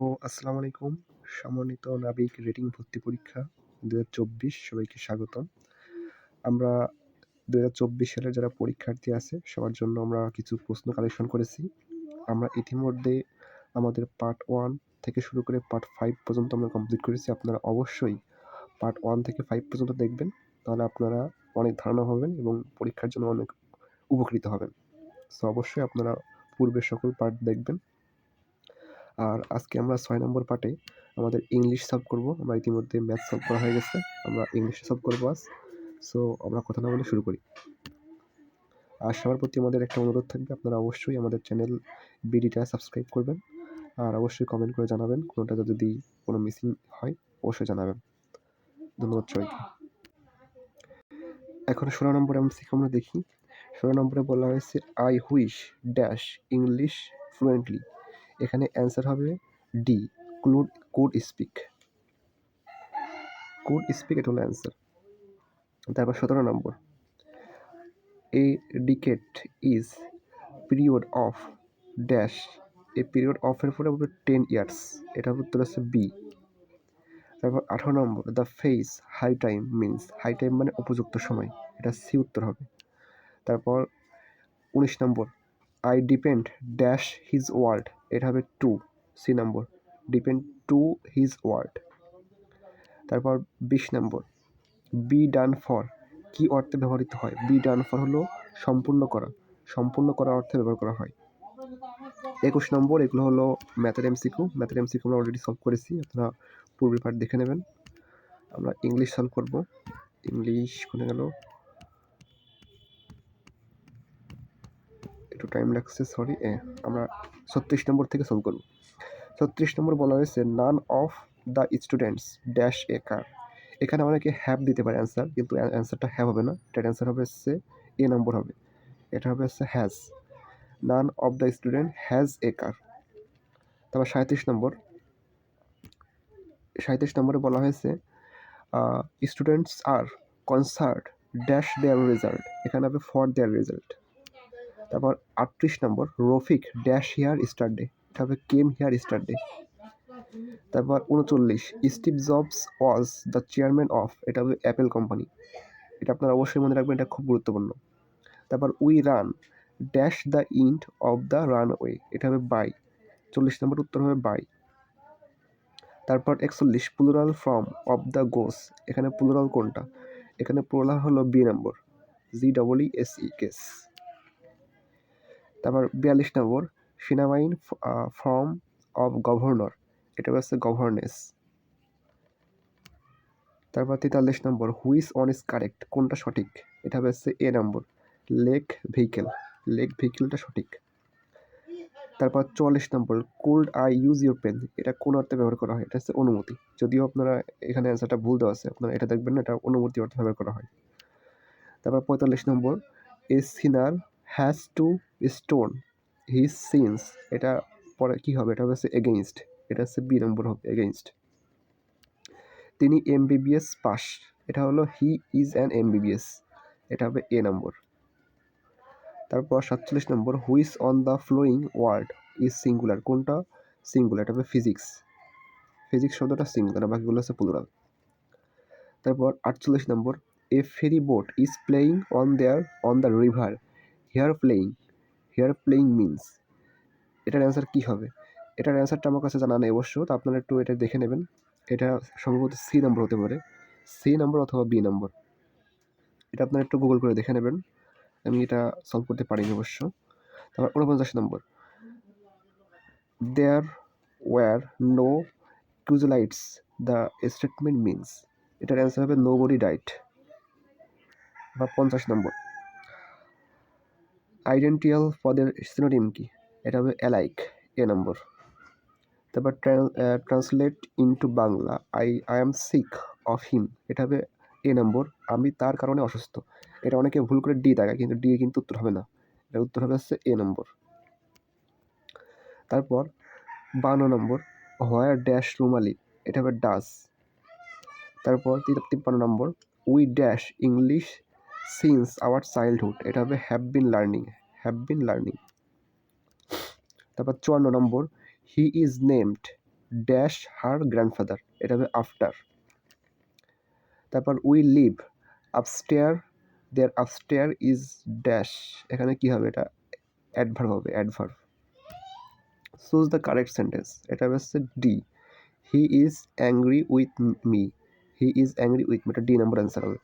ও আসসালামু আলাইকুম। সম্মানিত নাবিক রেটিং ভর্তি পরীক্ষা ২০২৪ সবাইকে স্বাগতম। আমরা ২০২৪ সালের যারা পরীক্ষার্থী আছে, সবার জন্য আমরা কিছু প্রশ্ন কালেকশন করেছি। আমরা ইতিমধ্যে আমাদের পার্ট ওয়ান থেকে শুরু করে পার্ট ফাইভ পর্যন্ত আমরা কমপ্লিট করেছি। আপনারা অবশ্যই পার্ট ওয়ান থেকে ফাইভ পর্যন্ত দেখবেন। তাহলে আপনারা অনেক ধারণা হবেন এবং পরীক্ষার জন্য অনেক উপকৃত হবেন। সো অবশ্যই আপনারা পূর্বের সকল পার্ট দেখবেন। আর আজকে আমরা ছয় নম্বর পার্টে আমাদের ইংলিশ সলভ করব। আমরা ইতিমধ্যে ম্যাথ সলভ করা হয়ে গেছে। আমরা ইংলিশে সলভ করব আজ। সো আমরা কথা না বলে শুরু করি। আর সবার প্রতি আমাদের একটা অনুরোধ থাকবে আপনারা অবশ্যই আমাদের চ্যানেল বিডিটা সাবস্ক্রাইব করবেন। আর অবশ্যই কমেন্ট করে জানাবেন কোনোটা যদি কোনো মিসিং হয়, অবশ্যই জানাবেন। ধন্যবাদ সবাইকে। এখন ১৬ নম্বর এমসিকিউ আমরা দেখি। ১৬ নম্বরে বলা হয়েছে I wish dash English fluently. এখানে অ্যান্সার হবে D could could speak. Could speak এটা হলো অ্যান্সার। তারপর ১৭ নম্বর। A decade is period of dash a period অফের পরে বলবে টেন ইয়ার্স এটা উত্তর হচ্ছে বি তারপর আঠারো নম্বর the face high time means high time মানে উপযুক্ত সময়। এটা সি উত্তর হবে। তারপর উনিশ নম্বর I depend dash his word এটা হবে টু সি নম্বর ডিপেন্ড টু হিজ ওয়ার্ড তারপর বিশ নম্বর বি ডান ফর কি অর্থে ব্যবহৃত হয়? বি ডান ফর হলো সম্পূর্ণ করা। সম্পূর্ণ করা অর্থে ব্যবহার করা হয়। একুশ নম্বর এগুলো হলো ম্যাথের এমসিকিউ ম্যাথের এমসিকিউ আমরা অলরেডি সলভ করেছি। আপনারা পূর্বের পার্ট দেখে নেবেন। আমরা ইংলিশ সলভ করব। ইংলিশ কোনে গেল? একটু টাইম লাগছে সরি এ, আমরা ছত্রিশ নম্বর থেকে সলভ করব। ছত্রিশ নম্বর বলা হয়েছে none of the students dash a car এখানে অনেকে হ্যাভ দিতে পারে অ্যান্সার কিন্তু অ্যান্সারটা হ্যাভ হবে না। এটার অ্যান্সার হবে হচ্ছে এ নম্বর হবে। এটা হবে হচ্ছে has none of the student has a car তারপর সাঁত্রিশ নম্বর। সাঁত্রিশ নম্বরে বলা হয়েছে students are concert dash their result এখানে হবে ফর দেয়ার রেজাল্ট তারপর আটত্রিশ নম্বর, রফিক ড্যাশ হিয়ার স্টারডে হবে কেম হিয়ার স্টারডে তারপর উনচল্লিশ Steve Jobs was the chairman of এটা হবে অ্যাপেল কোম্পানি এটা আপনারা অবশ্যই মনে রাখবেন, এটা খুব গুরুত্বপূর্ণ, তারপর we run dash the end of the runway এটা হবে বাই চল্লিশ নম্বর উত্তর হবে বাই তারপর একচল্লিশ plural form of the goose এখানে প্লুরাল কোনটা, এখানে প্লুরাল হলো বি নম্বর G double E S E case তারপর বিয়াল্লিশ নম্বর সেনাবাহিন ফর্ম অফ গভর্নর, এটা হচ্ছে গভর্নেস। তারপর তেতাল্লিশ নম্বর হুইস অন ইজ কারেক্ট কোনটা সঠিক? এটা হচ্ছে এ নম্বর লেক ভেহিকেল লেক ভেহিকেলটা সঠিক। তারপর চুয়াল্লিশ নম্বর could I use your pen এটা কোন অর্থে ব্যবহার করা হয়? এটা হচ্ছে অনুমতি। যদিও আপনারা এখানে অ্যান্সারটা ভুল দেওয়া আছে, আপনারা এটা দেখবেন না, এটা অনুমতি অর্থে ব্যবহার করা হয়। তারপর পঁয়তাল্লিশ নম্বর a sinner has to stone his sins এটা পরে কী হবে? এটা হচ্ছে এগেইনস্ট এটা হচ্ছে বি নম্বর হবে এগেইনস্ট তিনি এম এমবিবিএস পাস। এটা হলো হি ইজ অ্যান এমবিবিএস এটা হবে এ নম্বর। তারপর সাতচল্লিশ নম্বর which on the following word is singular কোনটা? সিঙ্গুলার এটা হবে ফিজিক্স ফিজিক্স শব্দটা সিঙ্গুলার বাকিগুলো হচ্ছে প্লুরাল তারপর আটচল্লিশ নম্বর a ferry boat is plying on there on the river here plying here plying means এটার অ্যান্সার কী হবে? এটার অ্যান্সারটা আমার কাছে জানা নেই অবশ্য, তো আপনারা একটু এটা দেখে নেবেন। এটা সম্ভবত সি নম্বর হতে পারে। সি নম্বর অথবা বি নম্বর এটা আপনারা একটু গুগল করে দেখে নেবেন। আমি এটা সলভ করতে পারিনি অবশ্য। তারপর উনপঞ্চাশ নম্বর there were no casualties the statement means এটার অ্যান্সার হবে নো বডি ডাইট বা পঞ্চাশ নম্বর আইডেন্টিয়াল পদের সিনোনিম কি? এটা হবে অ্যালাইক এ নম্বর। তারপর translate into Bangla. I I am sick of him. এটা হবে এ নম্বর। আমি তার কারণে অসুস্থ। এটা অনেকে ভুল করে ডি দেখায়, কিন্তু ডি কিন্তু উত্তর হবে না। এটা উত্তর হবে হচ্ছে এ নম্বর। তারপর বান্ন নম্বর। হোয়ার ড্যাশ রুমালি? এটা হবে ডাস। তারপর তিপ্পান্ন নম্বর। We dash English since our childhood এটা হবে have been learning have been learning তারপর চুয়ান্ন নম্বর he is named dash her grandfather এটা হবে আফটার তারপর we live upstair there upstair is dash এখানে কি হবে এটা? অ্যাডভার্ব হবে adverb choose the correct sentence এটা হচ্ছে D he is angry with me he is angry with me এটা ডি নম্বর অ্যান্সার হবে।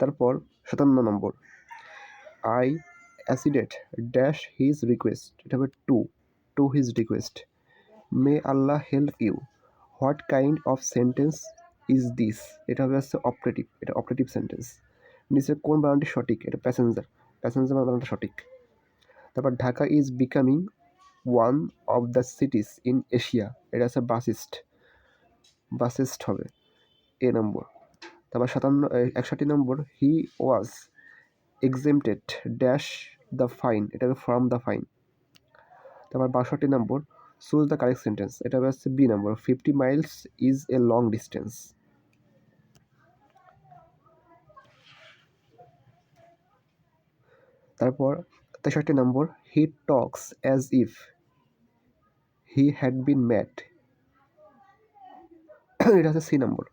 তারপর সাতান্ন নম্বর। I acceded dash his request এটা হবে to to his request may Allah help you what kind of sentence is this এটা হবে হচ্ছে অপারেটিভ এটা অপারেটিভ সেন্টেন্স নিচে কোন বানানটি সঠিক? এটা প্যাসেঞ্জার প্যাসেঞ্জার বানানটা সঠিক। তারপর Dhaka is becoming one of the cities in Asia এটা আছে বাসিস্ট বাসিস্ট হবে। এ নম্বর। তারপর সাতান্ন একষট্টি নম্বর he was exempted dash the fine এটা ফ্রম দ্য ফাইন তারপর বাষট্টি নম্বর চুজ দ্য কারেক্ট সেন্টেন্স এটা হচ্ছে B number fifty miles is a long distance তারপর তেষট্টি নম্বর he talks as if he had been mad এটা হচ্ছে সি নম্বর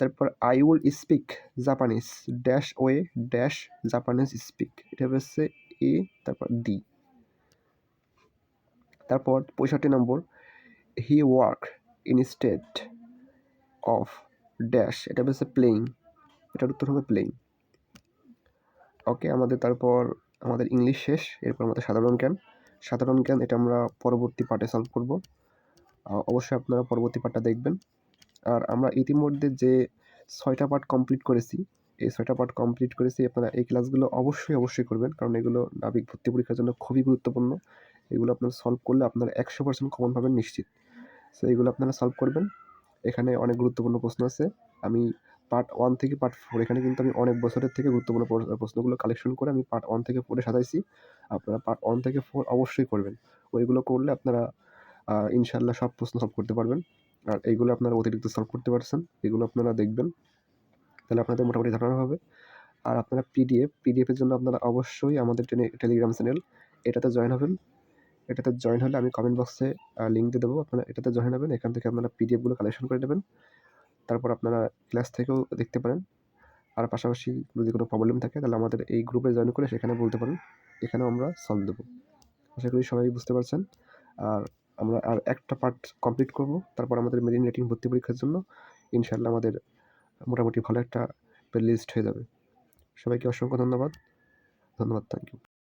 তারপর I will speak Japanese dash way dash Japanese speak এটা হচ্ছে এ তারপর ডি তারপর পঁয়ষট্টি নম্বর he work instead of dash এটা হচ্ছে প্লেইং এটার উত্তর হবে প্লেইং ওকে আমাদের তারপর আমাদের ইংলিশ শেষ। এরপর আমাদের সাধারণ জ্ঞান। সাধারণ জ্ঞান, এটা আমরা পরবর্তী পার্টে সলভ করব। অবশ্যই আপনারা পরবর্তী পার্টটা দেখবেন। আর আমরা ইতিমধ্যে যে ছয়টা পার্ট কমপ্লিট করেছি, এই ছয়টা পার্ট কমপ্লিট করেছি আপনারা এই ক্লাসগুলো অবশ্যই অবশ্যই করবেন। কারণ এগুলো নাবিক ভর্তি পরীক্ষার জন্য খুবই গুরুত্বপূর্ণ। এগুলো আপনারা সলভ করলে আপনারা একশো পার্সেন্ট কমন পাবেন নিশ্চিত। সো এগুলো আপনারা সলভ করবেন। এখানে অনেক গুরুত্বপূর্ণ প্রশ্ন আছে। আমি পার্ট ওয়ান থেকে পার্ট ফোর এখানে কিন্তু আমি অনেক বছরের থেকে গুরুত্বপূর্ণ প্রশ্নগুলো কালেকশন করে আমি পার্ট ওয়ান থেকে ফোরে সাজাইছি। আপনারা পার্ট ওয়ান থেকে ফোর অবশ্যই করবেন। ওইগুলো করলে আপনারা ইনশাল্লাহ সব প্রশ্ন সলভ করতে পারবেন। আর এইগুলো আপনারা অতিরিক্ত সলভ করতে পারছেন, এগুলো আপনারা দেখবেন। তাহলে আপনাদের মোটামুটি ধারণা হবে। আর আপনারা পিডিএফ পিডিএফের জন্য আপনারা অবশ্যই আমাদের টেলিগ্রাম চ্যানেল এটাতে জয়েন হবেন। এটাতে জয়েন হলে আমি কমেন্ট বক্সে লিঙ্ক দিয়ে দেবো। আপনারা এটাতে জয়েন হবেন, এখান থেকে আপনারা পিডিএফগুলো কালেকশন করে নেবেন। তারপর আপনারা ক্লাস থেকেও দেখতে পারেন। আর পাশাপাশি যদি কোনো প্রবলেম থাকে, তাহলে আমাদের এই গ্রুপে জয়েন করে সেখানে বলতে পারেন। এখানেও আমরা সলভ দেবো। আশা করি সবাই বুঝতে পারছেন। আর আমরা আর একটা পার্ট কমপ্লিট করব। তারপর আমাদের মেরিন রেটিং ভর্তি পরীক্ষার জন্য ইনশাল্লাহ আমাদের মোটামুটি ভালো একটা লিস্ট হয়ে যাবে। সবাইকে অসংখ্য ধন্যবাদ। ধন্যবাদ থ্যাংক ইউ